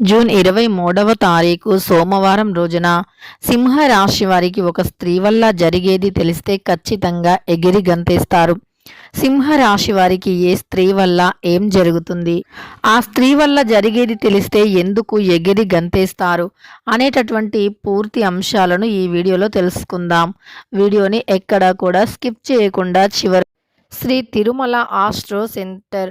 June ఇరవై మూడవ తారీఖు సోమవారం రోజున సింహరాశి వారికి ఒక స్త్రీ వల్ల జరిగేది తెలిస్తే ఖచ్చితంగా ఎగిరి గంతేస్తారు. సింహరాశి వారికి ఏ స్త్రీ వల్ల ఏం జరుగుతుంది? ఆ స్త్రీ వల్ల జరిగేది తెలిస్తే ఎందుకు ఎగిరి గంతేస్తారు? అనేటటువంటి పూర్తి అంశాలను ఈ వీడియోలో తెలుసుకుందాం. వీడియోని ఎక్కడా కూడా స్కిప్ చేయకుండా చివరి Sri Tirumala astro centre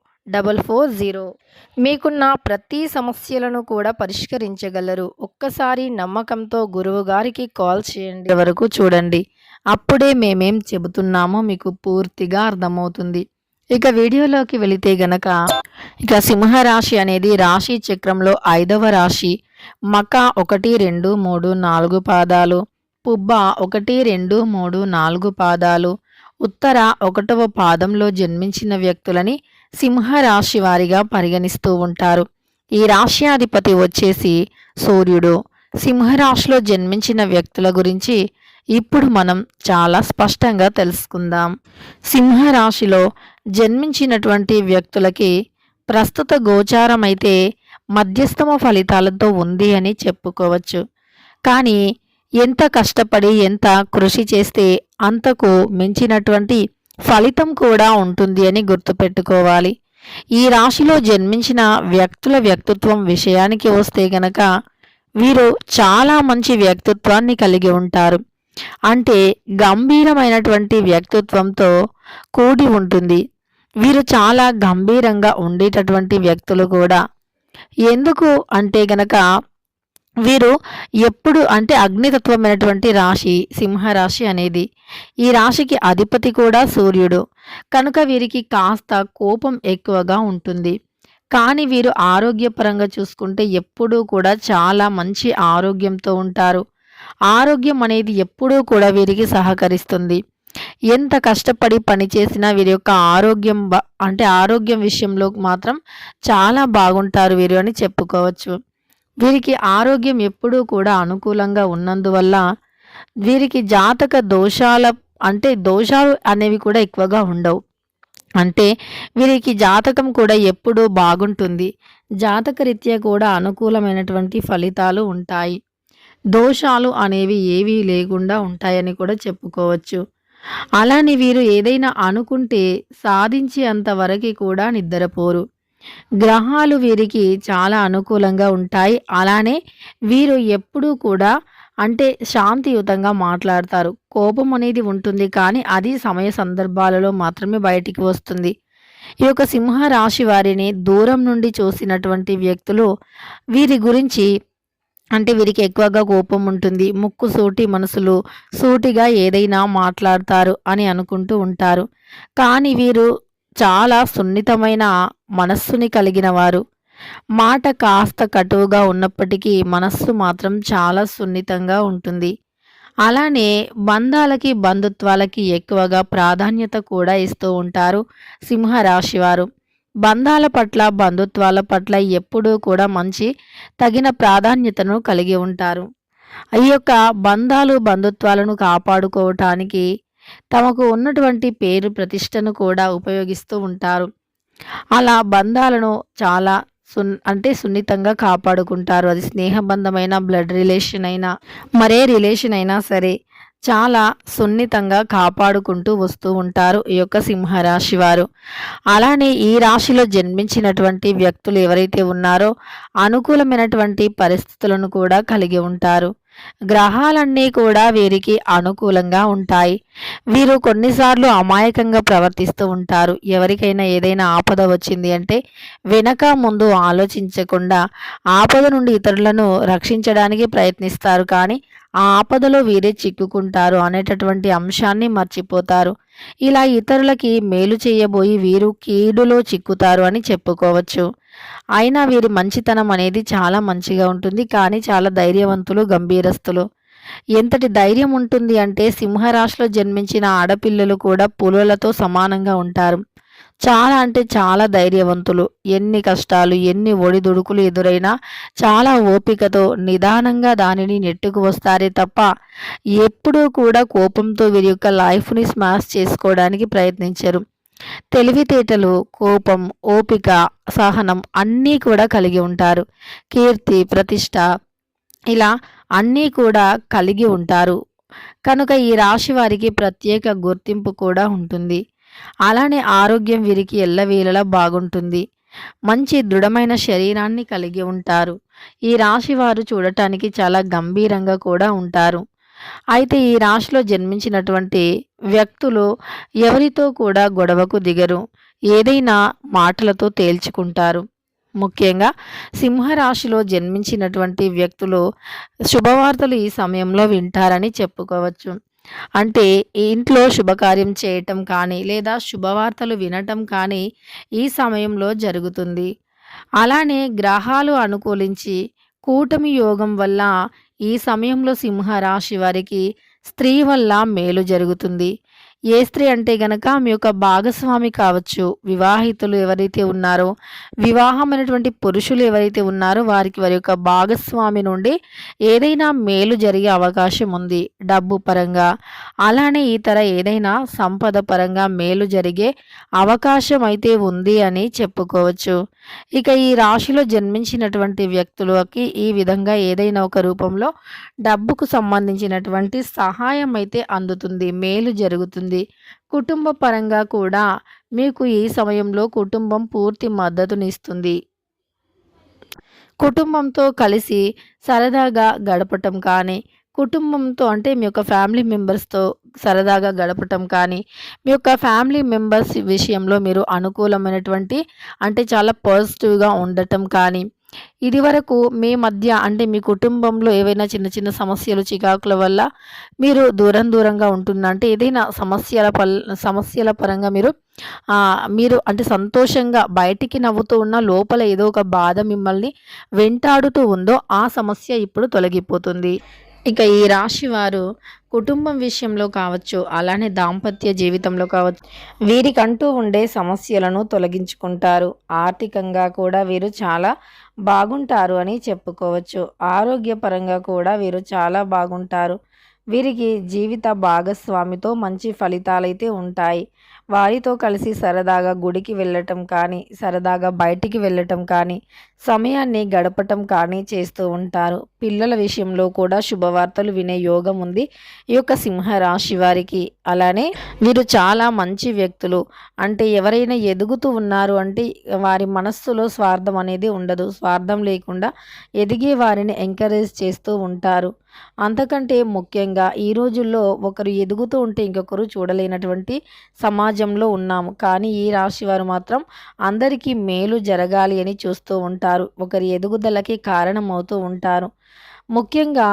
double four zero. మీకున్న ప్రతి సమస్యలను కూడా పరిష్కరించగలరు. ఒక్కసారి నమ్మకంతో గురువు గారికి కాల్ చేయండి. వరకు చూడండి. అప్పుడే మేమేం చెబుతున్నామో మీకు పూర్తిగా అర్థమవుతుంది. ఇక వీడియోలోకి వెళితే గనక ఇక సింహరాశి అనేది రాశి చక్రంలో ఐదవ రాశి. మక ఒకటి రెండు మూడు నాలుగు పాదాలు. పుబ్బ ఒకటి రెండు మూడు నాలుగు పాదాలు. ఉత్తర ఒకటవ పాదంలో జన్మించిన వ్యక్తులని సింహరాశి వారిగా పరిగణిస్తూ ఉంటారు. ఈ రాశ్యాధిపతి వచ్చేసి సూర్యుడు. సింహరాశిలో జన్మించిన వ్యక్తుల గురించి ఇప్పుడు మనం చాలా స్పష్టంగా తెలుసుకుందాం. సింహరాశిలో జన్మించినటువంటి వ్యక్తులకి ప్రస్తుత గోచారం అయితే మధ్యస్థమ ఫలితాలతో ఉంది అని చెప్పుకోవచ్చు. కానీ ఎంత కష్టపడి ఎంత కృషి చేస్తే అంతకు మించినటువంటి ఫలితం కూడా ఉంటుంది అని గుర్తుపెట్టుకోవాలి. ఈ రాశిలో జన్మించిన వ్యక్తుల వ్యక్తిత్వం విషయానికి వస్తే గనక వీరు చాలా మంచి వ్యక్తిత్వాన్ని కలిగి ఉంటారు. అంటే గంభీరమైనటువంటి వ్యక్తిత్వంతో కూడి ఉంటుంది. వీరు చాలా గంభీరంగా ఉండేటటువంటి వ్యక్తులు కూడా. ఎందుకు అంటే గనక వీరు ఎప్పుడు అంటే అగ్నితత్వమైనటువంటి రాశి సింహరాశి అనేది. ఈ రాశికి అధిపతి కూడా సూర్యుడు. కనుక వీరికి కాస్త కోపం ఎక్కువగా ఉంటుంది. కానీ వీరు ఆరోగ్యపరంగా చూసుకుంటే ఎప్పుడూ కూడా చాలా మంచి ఆరోగ్యంతో ఉంటారు. ఆరోగ్యం అనేది ఎప్పుడూ కూడా వీరికి సహకరిస్తుంది. ఎంత కష్టపడి పనిచేసినా వీరి యొక్క ఆరోగ్యం బ- అంటే ఆరోగ్యం విషయంలో మాత్రం చాలా బాగుంటారు వీరు అని చెప్పుకోవచ్చు. వీరికి ఆరోగ్యం ఎప్పుడూ కూడా అనుకూలంగా ఉన్నందువల్ల వీరికి జాతక దోషాల అంటే దోషాలు అనేవి కూడా ఎక్కువగా ఉండవు. అంటే వీరికి జాతకం కూడా ఎప్పుడూ బాగుంటుంది. జాతక రీత్యా కూడా అనుకూలమైనటువంటి ఫలితాలు ఉంటాయి. దోషాలు అనేవి ఏవీ లేకుండా ఉంటాయని కూడా చెప్పుకోవచ్చు. అలానే వీరు ఏదైనా అనుకుంటే సాధించేంత వరకు కూడా నిద్రపోరు. గ్రహాలు వీరికి చాలా అనుకూలంగా ఉంటాయి. అలానే వీరు ఎప్పుడూ కూడా అంటే శాంతియుతంగా మాట్లాడతారు. కోపం అనేది ఉంటుంది కానీ అది సమయ సందర్భాలలో మాత్రమే బయటికి వస్తుంది. ఈ యొక్క సింహ రాశి వారిని దూరం నుండి చూసినటువంటి వ్యక్తులు వీరి గురించి అంటే వీరికి ఎక్కువగా కోపం ఉంటుంది. ముక్కు సూటి మనసులు సూటిగా ఏదైనా మాట్లాడతారు అని అనుకుంటూ ఉంటారు. కానీ వీరు చాలా సున్నితమైన మనస్సుని కలిగిన వారు. మాట కాస్త కటువుగా ఉన్నప్పటికీ మనస్సు మాత్రం చాలా సున్నితంగా ఉంటుంది. అలానే బంధాలకి బంధుత్వాలకి ఎక్కువగా ప్రాధాన్యత కూడా ఇస్తూ ఉంటారు సింహరాశి వారు. బంధాల పట్ల బంధుత్వాల పట్ల ఎప్పుడూ కూడా మంచి తగిన ప్రాధాన్యతను కలిగి ఉంటారు. ఈ యొక్క బంధాలు బంధుత్వాలను కాపాడుకోవటానికి తమకు ఉన్నటువంటి పేరు ప్రతిష్టను కూడా ఉపయోగిస్తూ ఉంటారు. అలా బంధాలను చాలా సున్ అంటే సున్నితంగా కాపాడుకుంటారు. అది స్నేహబంధమైన బ్లడ్ రిలేషన్ అయినా మరే రిలేషన్ అయినా సరే చాలా సున్నితంగా కాపాడుకుంటూ వస్తూ ఉంటారు ఈ యొక్క సింహరాశి వారు. అలానే ఈ రాశిలో జన్మించినటువంటి వ్యక్తులు ఎవరైతే ఉన్నారో అనుకూలమైనటువంటి పరిస్థితులను కూడా కలిగి ఉంటారు. గ్రహాలన్నీ కూడా వీరికి అనుకూలంగా ఉంటాయి. వీరు కొన్నిసార్లు అమాయకంగా ప్రవర్తిస్తూ ఉంటారు. ఎవరికైనా ఏదైనా ఆపద వచ్చింది అంటే వెనక ముందు ఆలోచించకుండా ఆపద నుండి ఇతరులను రక్షించడానికి ప్రయత్నిస్తారు. కానీ ఆ ఆపదలో వీరే చిక్కుకుంటారు అనేటటువంటి అంశాన్ని మర్చిపోతారు. ఇలా ఇతరులకి మేలు చేయబోయి వీరు కీడులో చిక్కుతారు అని చెప్పుకోవచ్చు. అయినా వీరి మంచితనం అనేది చాలా మంచిగా ఉంటుంది కానీ చాలా ధైర్యవంతులు గంభీరస్తులు. ఎంతటి ధైర్యం ఉంటుంది అంటే సింహరాశిలో జన్మించిన ఆడపిల్లలు కూడా పులులతో సమానంగా ఉంటారు. చాలా అంటే చాలా ధైర్యవంతులు. ఎన్ని కష్టాలు ఎన్ని ఒడిదుడుకులు ఎదురైనా చాలా ఓపికతో నిదానంగా దానిని నెట్టుకు వస్తారే తప్ప ఎప్పుడూ కూడా కోపంతో వీరి యొక్క లైఫ్ని స్మాష్ చేసుకోవడానికి ప్రయత్నించరు. తెలివితేటలు కోపం ఓపిక సహనం అన్నీ కూడా కలిగి ఉంటారు. కీర్తి ప్రతిష్ట ఇలా అన్నీ కూడా కలిగి ఉంటారు. కనుక ఈ రాశి వారికి ప్రత్యేక గుర్తింపు కూడా ఉంటుంది. అలానే ఆరోగ్యం వీరికి ఎల్లవేళలా బాగుంటుంది. మంచి దృఢమైన శరీరాన్ని కలిగి ఉంటారు. ఈ రాశి వారు చూడటానికి చాలా గంభీరంగా కూడా ఉంటారు. అయితే ఈ రాశిలో జన్మించినటువంటి వ్యక్తులు ఎవరితో కూడా గొడవకు దిగరు. ఏదైనా మాటలతో తేల్చుకుంటారు. ముఖ్యంగా సింహరాశిలో జన్మించినటువంటి వ్యక్తులు శుభవార్తలు ఈ సమయంలో వింటారని చెప్పుకోవచ్చు. అంటే ఇంట్లో శుభకార్యం చేయటం కానీ లేదా శుభవార్తలు వినటం కానీ ఈ సమయంలో జరుగుతుంది. అలానే గ్రహాలు అనుకూలించి కూటమి యోగం వల్ల ఈ సమయంలో సింహరాశి వారికి స్త్రీ వల్ల మేలు జరుగుతుంది. ఏ స్త్రీ అంటే గనక మీ యొక్క భాగస్వామి కావచ్చు వివాహితులు ఎవరైతే ఉన్నారో వివాహమైనటువంటి పురుషులు ఎవరైతే ఉన్నారో వారికి వారి యొక్క భాగస్వామి నుండి ఏదైనా మేలు జరిగే అవకాశం ఉంది. డబ్బు పరంగా అలానే ఇతర ఏదైనా సంపద పరంగా మేలు జరిగే అవకాశం అయితే ఉంది అని చెప్పుకోవచ్చు. ఇక ఈ రాశిలో జన్మించినటువంటి వ్యక్తులకి ఈ విధంగా ఏదైనా ఒక రూపంలో డబ్బుకు సంబంధించినటువంటి సహాయం అయితే అందుతుంది మేలు జరుగుతుంది. ఉంటుంది కుటుంబ పరంగా కూడా మీకు ఈ సమయంలో కుటుంబం పూర్తి మద్దతునిస్తుంది. కుటుంబంతో కలిసి సరదాగా గడపటం కానీ కుటుంబంతో అంటే మీ యొక్క ఫ్యామిలీ మెంబర్స్తో సరదాగా గడపటం కానీ మీ యొక్క ఫ్యామిలీ మెంబర్స్ విషయంలో మీరు అనుకూలమైనటువంటి అంటే చాలా పాజిటివ్గా ఉండటం కానీ ఇది వరకు మీ మధ్య అంటే మీ కుటుంబంలో ఏవైనా చిన్న చిన్న సమస్యలు చికాకుల వల్ల మీరు దూరం దూరంగా ఉంటుందంటే అంటే ఏదైనా సమస్యల పల్ సమస్యల పరంగా మీరు మీరు అంటే సంతోషంగా బయటికి నవ్వుతూ ఉన్న లోపల ఏదో ఒక బాధ మిమ్మల్ని వెంటాడుతూ ఉందో ఆ సమస్య ఇప్పుడు తొలగిపోతుంది. ఇక ఈ రాశి వారు కుటుంబం విషయంలో కావచ్చు అలానే దాంపత్య జీవితంలో కావచ్చు వీరికంటూ ఉండే సమస్యలను తొలగించుకుంటారు. ఆర్థికంగా కూడా వీరు చాలా బాగుంటారు అని చెప్పుకోవచ్చు. ఆరోగ్యపరంగా కూడా వీరు చాలా బాగుంటారు. వీరికి జీవిత భాగస్వామితో మంచి ఫలితాలైతే ఉంటాయి. వారితో కలిసి సరదాగా గుడికి వెళ్ళటం కానీ సరదాగా బయటికి వెళ్ళటం కానీ సమయాన్ని గడపటం కానీ చేస్తూ ఉంటారు. పిల్లల విషయంలో కూడా శుభవార్తలు వినే యోగం ఉంది. ఈ యొక్క సింహరాశి వారికి అలానే వీరు చాలా మంచి వ్యక్తులు. అంటే ఎవరైనా ఎదుగుతూ ఉన్నారు అంటే వారి మనస్సులో స్వార్థం అనేది ఉండదు. స్వార్థం లేకుండా ఎదిగే వారిని ఎంకరేజ్ చేస్తూ ఉంటారు. అంతకంటే ముఖ్యంగా ఈ రోజుల్లో ఒకరు ఎదుగుతూ ఉంటే ఇంకొకరు చూడలేనటువంటి సమాజంలో ఉన్నాము. కానీ ఈ రాశి వారు మాత్రం అందరికీ మేలు జరగాలి అని చూస్తూ ఉంటారు. ఒకరి ఎదుగుదలకి కారణమవుతూ ఉంటారు. ముఖ్యంగా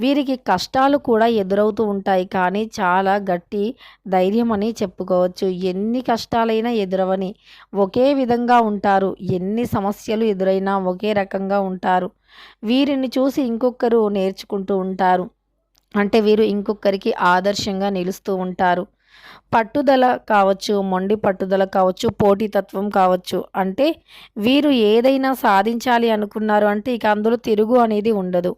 వీరికి కష్టాలు కూడా ఎదురవుతూ ఉంటాయి కానీ చాలా గట్టి ధైర్యం అని చెప్పుకోవచ్చు. ఎన్ని కష్టాలైనా ఎదురవని ఒకే విధంగా ఉంటారు. ఎన్ని సమస్యలు ఎదురైనా ఒకే రకంగా ఉంటారు. వీరిని చూసి ఇంకొకరు నేర్చుకుంటూ ఉంటారు. అంటే వీరు ఇంకొకరికి ఆదర్శంగా నిలుస్తూ ఉంటారు. పట్టుదల కావచ్చు మొండి పట్టుదల కావచ్చు పోటీతత్వం కావచ్చు. అంటే వీరు ఏదైనా సాధించాలి అనుకున్నారు అంటే ఇక అందులో తిరుగు అనేది ఉండదు.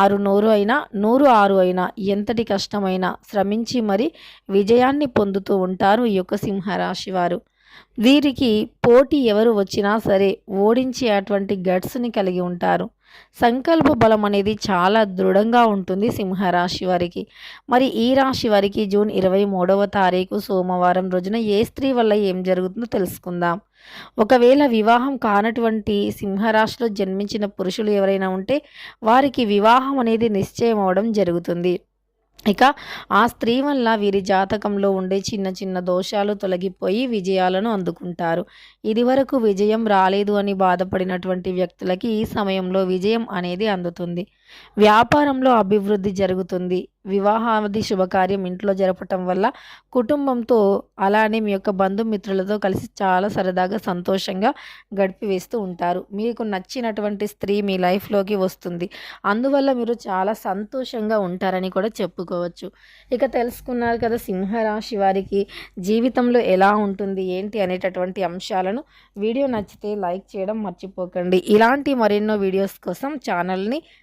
ఆరు నూరు అయినా నూరు ఆరు అయినా ఎంతటి కష్టమైనా శ్రమించి మరి విజయాన్ని పొందుతూ ఉంటారు ఈ యొక్క సింహరాశి వారు. వీరికి పోటీ ఎవరు వచ్చినా సరే ఓడించే అటువంటి గట్స్ని కలిగి ఉంటారు. సంకల్ప బలం అనేది చాలా దృఢంగా ఉంటుంది సింహరాశి వారికి. మరి ఈ రాశి వారికి జూన్ ఇరవై మూడవ తారీఖు సోమవారం రోజున ఏ స్త్రీ వల్ల ఏం జరుగుతుందో తెలుసుకుందాం. ఒకవేళ వివాహం కానటువంటి సింహరాశిలో జన్మించిన పురుషులు ఎవరైనా ఉంటే వారికి వివాహం అనేది నిశ్చయం అవడం జరుగుతుంది. ఇక ఆ స్త్రీ వల్ల వీరి జాతకంలో ఉండే చిన్న చిన్న దోషాలు తొలగిపోయి విజయాలను అందుకుంటారు. ఇదివరకు విజయం రాలేదు అని బాధపడినటువంటి వ్యక్తులకి ఈ సమయంలో విజయం అనేది అందుతుంది. వ్యాపారంలో అభివృద్ధి జరుగుతుంది. వివాహాది శుభకార్యం ఇంట్లో జరపటం వల్ల కుటుంబంతో అలానే మీ యొక్క బంధుమిత్రులతో కలిసి చాలా సరదాగా సంతోషంగా గడిపివేస్తూ ఉంటారు. మీకు నచ్చినటువంటి స్త్రీ మీ లైఫ్లోకి వస్తుంది. అందువల్ల మీరు చాలా సంతోషంగా ఉంటారని కూడా చెప్పుకోవచ్చు. ఇక తెలుసుకున్నారు కదా సింహరాశి వారికి జీవితంలో ఎలా ఉంటుంది ఏంటి అనేటటువంటి అంశాలను. వీడియో నచ్చితే లైక్ చేయడం మర్చిపోకండి. ఇలాంటి మరెన్నో వీడియోస్ కోసం ఛానల్ని